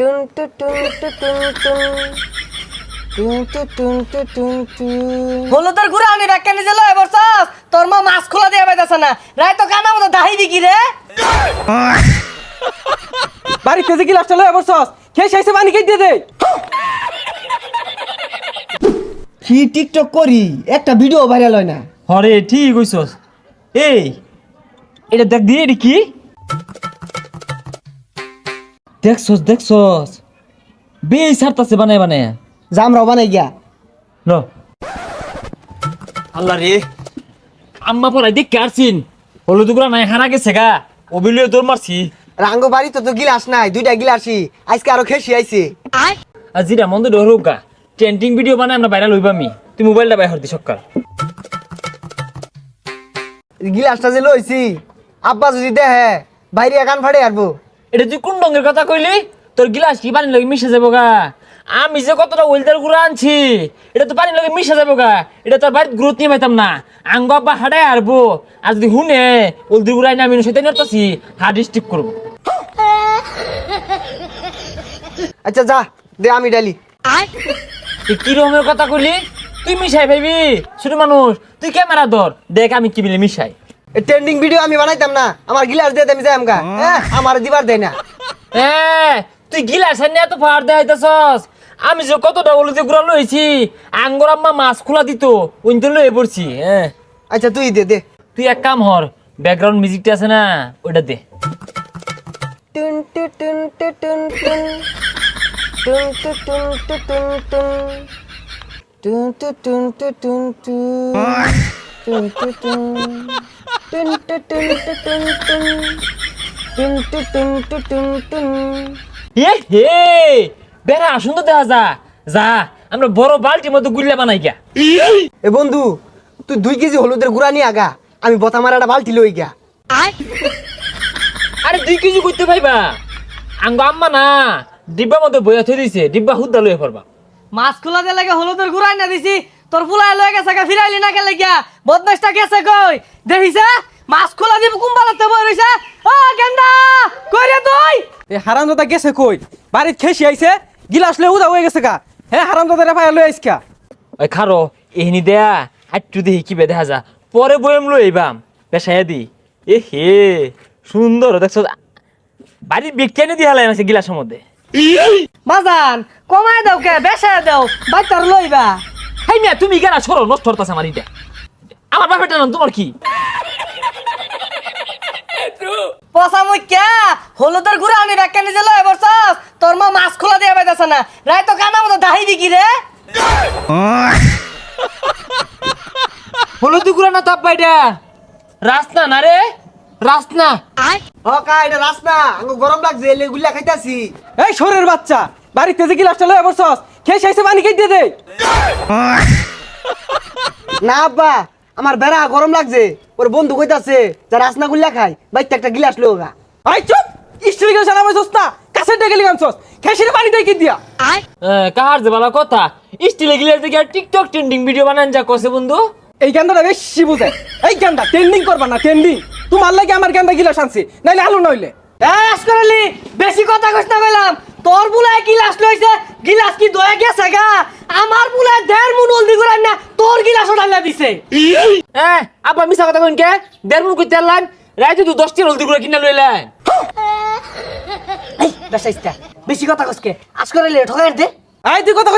টুন টু টুন টু টুন টুন। টুন টু টুন টু টুন টুন। হলুদের গুড়া আমি ব্যাখ্যা নিজে লয় বসছস তোর মা মাছ খোলা দিয়ে না। রাই তো কানা মতো দাহি দিকি রে। বাড়িতে যে গিলাসটা লয়ে বসছস খেয়ে শেষে পানি খেয়ে দিয়ে দে। কি টিকটক করি? একটা ভিডিও ভাইরাল হয় না। হরে ঠিক কইছস। এই এটা দেখ দিয়ে এটি কি? দেখছস দেখছস। বেশ সারতাছে বানায় বানায়। জামরাও বানাই গিয়া। ল। আল্লাহ রে। আম্মা পড়াই দেখ কারছিন হলুদগুলা নাই হারা গেছে গা। অবিলিয়ে দৌড় মারছি। রাঙ্গ বাড়ি তো তো গিলাস নাই দুইটা গিলাসই। আজকে আরও খেসি আইছে। আর জিরা মন্দ ডরুক গা। ট্রেন্ডিং ভিডিও বানায় আমরা ভাইরাল হইবা আমি তুই মোবাইলটা বাইর হরতি সকাল। গিলাসটা যে লইছি আব্বা যদি দেহে বাইরে কান ফাড়ে আরবো। এটা তুই কোন রঙের কথা কইলি? তোর গিলাস কি পানির লগে মিশে যাব গা? আমি যে কতটা ওয়েলদারগুলো আনছি এটা তো পানির লগে মিশে যাব গা। এটা তোর বাড়ির গ্রোথ নিয়ে পাইতাম না। আঙ্গ আব্বা হাডায় আরবো আর যদি হুনে ওলদি গুড়াই না আমি সেটা নিয়ে হার্ড স্টিপ করব। আচ্ছা যা দে আমি ডালি। কি রকমের কথা কইলি? তুই মিশাই ভাইবি ছোট মানুষ। তুই ক্যামেরা ধর দেখ আমি কি মিলে মিশাই। ট্রেন্ডিং ভিডিও আমি বানাইতাম না। আমার গিলাস দিয়ে আমি যাই আমগা। হ্যাঁ আমার দিবার দেয় না। এ তুই গিলাস নিয়ে এত ফার দেখাইতেছস আমি যে কতটা ওলদি গুড়া লইছি আঙ্গর আম্মা মাছ খোলা দিত ওইতে লয়ে পড়ছি হ্যাঁ আচ্ছা তুই দে দে। তুই এক কাম হর ব্যাকগ্রাউন্ড মিউজিকটা আছে না ওটা দে। টুন টু টুন টু টুন টুন। টুন টু টুন টু টুন টুন। টুন টু টুন টু টুন টুন। টুন টু টুন টুন টু টুন টু টুন টুন টুন টু টুন টু টুন টুন এ হে বেড়া সুন্দর দেখা যা। যা আমরা বড় বালতির মধ্যে গুল্লা বানাই গিয়া। এ বন্ধু তুই দুই কেজি হলুদের গুড়া নিয়ে আগা। আমি বতা মারাটা বালতি লই গিয়া। আরে দুই কেজি করতে পাইবা? আঙ্গ আম্মা না ডিব্বার মধ্যে বইয়া থই দিছে ডিব্বা হুদ্দা লয়ে পড়বা। মাছ খোলা দিয়ে লাগে হলুদের গুড়াই না দিছি তোর ফুলাই লয়ে গেছে গা ফিরাইলি না গেলে গিয়া। বদমাসটা গেছে কই? দেখিছে? মাছ খোলা দিব কুম্বালাতে বই রইছে। ও গেন্দা! কই রে তুই? এ হারাম দাদা গেছে কই? বাড়িতে খেসি আইছে গিলাস লয়ে উদা হয়ে গেছে গা। হে হারাম দাদা পায়ে লয়ে আইসকা ওই খারো এহিনি দেয়া আটটু দেখি কি দেখা যা। পরে বইম লই আইবাম। পেশায় দি। এ হে সুন্দর দেখছ? বাড়ির বিজ্ঞানী দিয়ে হালাই আছে গিলাসের মধ্যে। বাজান কমায় দাও কে বেসা দাও বাইতার লইবা। হাই মিয়া তুমি কেনা সরো নষ্ট হতাছে আমার ইটা। আমার বাপেটা না তোমার কি? পচা মুখ্যা হলুদের গুড়া আমি ব্যাখ্যা নিজে লয় বসছস। তোর মা মাছ খোলা দিয়ে পাইতাছ না। রাই তো কানা মতো দাহি দিকি রে। হলুদ গুড়া না তাপ বাইটা রাস্তা না রে? রাস্তা। এটা রাস্তা আঙ্গো গরম লাগছে এলে গুল্লা খাইতাছি। এই শোরের বাচ্চা বাড়িতে যে গিলাসটা লয়ে বসছস খেয়ে শেষে পানি খেয়ে দে। না আব্বা আমার বেড়া গরম লাগছে ওর বন্ধু কইতাছে যা রাসনা গুল্লা খাই বাইতে একটা গিলাস আই চুপ! গিলাস ডেকে পানি দিয়ে দিয়া? কাহার যে কথা? স্টিলে গিলে দেখি আর টিকটক ট্রেন্ডিং ভিডিও বানান যা কসে বন্ধু। এই গান্দাটা বেশি বুঝে। এই গান্দা ট্রেন্ডিং করবা না ট্রেন্ডিং তোমার লাগে আমার গান্দা গিলা আনছি, নাইলে আলু নইলে। এস করলি বেশি কথা কইছ না কইলাম। তোর বুলায় গিলাস লইছে, গিলাস কি দয়ে গেছে গা? আমার বুলায় দেড় মুন হলদি গুড়াই না তোর গিলাস ওঠাইলা দিছে। হ্যাঁ আবার মিশা কথা কইন কে? দেড় মুন কইতে আনলাম, রাইতে তুই দশটি হলদি গুলো কিনা লইলেন বেশি কথা কইছকে আজ করলে ঠকাই দে। আই তুই কথা